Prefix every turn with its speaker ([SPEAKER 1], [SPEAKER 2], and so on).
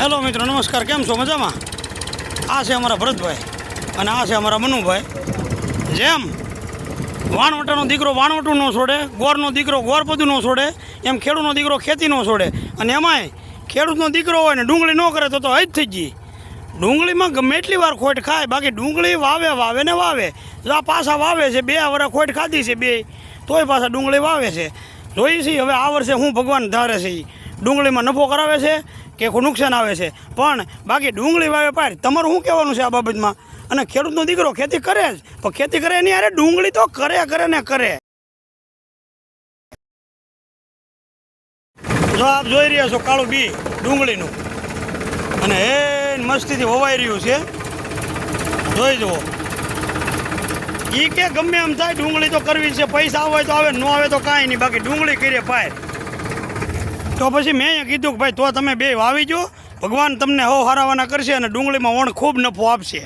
[SPEAKER 1] Hello મિત્રો, નમસ્કાર. કેમ છો? મજામાં? આ છે અમારા ભરતભાઈ અને આ છે અમારા મનુભાઈ. જેમ વાણવટાનો દીકરો વાણવટું ન છોડે, ગોરનો દીકરો ગોરપદું ન છોડે, એમ ખેડૂતનો દીકરો ખેતી ન છોડે. અને એમાંય ખેડૂતનો દીકરો હોય ને ડુંગળી ન કરે તો તો હજ થઈ ગઈ. ડુંગળીમાં ગમે એટલી વાર ખોટ ખાય, બાકી ડુંગળી વાવે વાવે ને વાવે. જો આ પાછા વાવે છે, બે વરા ખોટ ખાધી છે બે, તોય પાછા ડુંગળી વાવે છે. જોઈએ છીએ હવે આ વર્ષે હું ભગવાન ધારે છે ડુંગળીમાં નફો કરાવે છે કે કોઈ નુકસાન આવે છે. પણ બાકી ડુંગળી વાવે પાર. તમારું શું કહેવાનું છે આ બાબતમાં? અને ખેડૂતનો દીકરો ખેતી કરે જ. પણ ખેતી કરે એની અરે ડુંગળી તો કરે કરે ને કરે. જો આપ જોઈ રહ્યા છો કાળું બી ડુંગળીનું. અને એ મસ્તીથી વવાઈ રહ્યું છે. જોઈ જુઓ. એ કે ગમે એમ થાય, ડુંગળી તો કરવી છે. પૈસા આવે તો આવે, ન આવે તો કાંઈ નહીં. બાકી ડુંગળી કરીએ પાય તો પછી મેં કીધું કે ભાઈ, તો તમે બે વાવી જો ભગવાન તમને હો હરાવાના કરશે અને ડુંગળીમાં વણ ખૂબ નફો આપશે.